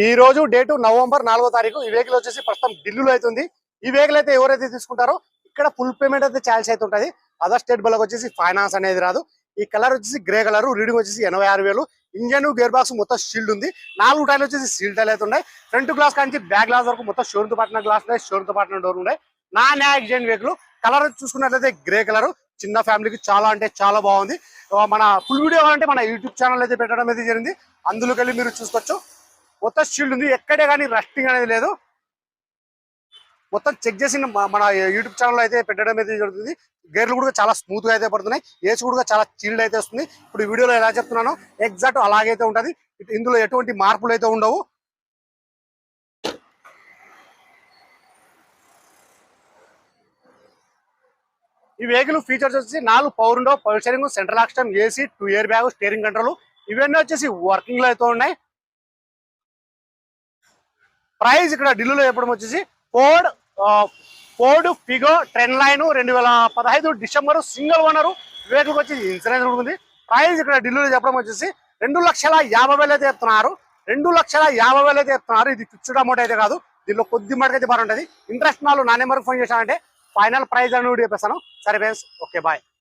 ఈ రోజు date November నాలుగో తారీఖు. ఈ వెహికల్ వచ్చేసి ప్రస్తుతం ఢిల్లీలో అవుతుంది ఈ వెహికల్ అయితే ఎవరైతే తీసుకుంటారో ఇక్కడ ఫుల్ పేమెంట్ అయితే ఛార్జ్ అయితే ఉంటుంది. అదర్ స్టేట్ బలకు వచ్చేసి ఫైనాన్స్ అనేది రాదు. ఈ కలర్ వచ్చేసి గ్రే కలర్ రీడింగ్ వచ్చేసి ఎనభై ఆరు వేలు. ఇంజన్ గేర్ బాక్స్ మొత్తం షీల్డ్ ఉంది. నాలుగు టైర్లు వచ్చేసి సీల్ టైర్లు అయితే ఉన్నాయి. ఫ్రంట్ గ్లాస్ కానీ బ్యాక్ గ్లాస్ వరకు మొత్తం షోరూమ్ పాటిన గ్లాస్ ఉన్నాయి షోరూమ్ పాటిన డోర్ ఉన్నాయి. నాన్ యాక్సిడెంట్ వెహికల్ కలర్ చూసుకున్నట్లయితే గ్రే కలర్ చిన్న ఫ్యామిలీకి చాలా అంటే చాలా బాగుంది. మన ఫుల్ వీడియో అంటే మన యూట్యూబ్ ఛానల్ అయితే పెట్టడం అయితే జరిగింది. అందులోకి వెళ్ళి మీరు చూసుకోవచ్చు. మొత్తం షీల్డ్ ఉంది. ఎక్కడే కానీ రస్టింగ్ అనేది లేదు. మొత్తం చెక్ చేసి మన యూట్యూబ్ ఛానల్ అయితే పెట్టడం అయితే జరుగుతుంది. గేర్లు కూడా చాలా స్మూత్గా అయితే పడుతున్నాయి. ఏసీ కూడా చాలా చీల్డ్ అయితే వస్తుంది. ఇప్పుడు వీడియోలో ఎలా చెప్తున్నానో ఎగ్జాక్ట్ అలాగైతే ఉంటుంది. ఇందులో ఎటువంటి మార్పులు అయితే ఉండవు. ఈ వెహికల్ ఫీచర్స్ వచ్చేసి నాలుగు పవర్ ఉండవు power steering central action AC two airbag steering control ఇవన్నీ వచ్చేసి వర్కింగ్లో అయితే ఉన్నాయి. ప్రైస్ ఇక్కడ ఢిల్లీలో చెప్పడం వచ్చేసి Ford Ford Figo trend line రెండు వేల పదహైదు డిసెంబర్ సింగిల్ ఓనర్. వెహికల్ వచ్చి ఇన్సూరెన్స్ కూడా ఉంది ప్రైస్ ఇక్కడ ఢిల్లీలో చెప్పడం వచ్చేసి రెండు లక్షల యాభై వేలు అయితే చెప్తున్నారు. రెండు లక్షల యాభై వేలు అయితే చెప్తున్నారు. ఇది ఫిక్స్డ్ అమౌంట్ అయితే కాదు. దీనిలో కొద్ది మటుకు అయితే బాగుంటుంది ఇంట్రెస్ట్ నాలుగు నా నెంబర్కి ఫోన్ చేశానంటే ఫైనల్ ప్రైస్ అని చెప్పేస్తాను. సరే ఫ్రెండ్స్ ఓకే బాయ్.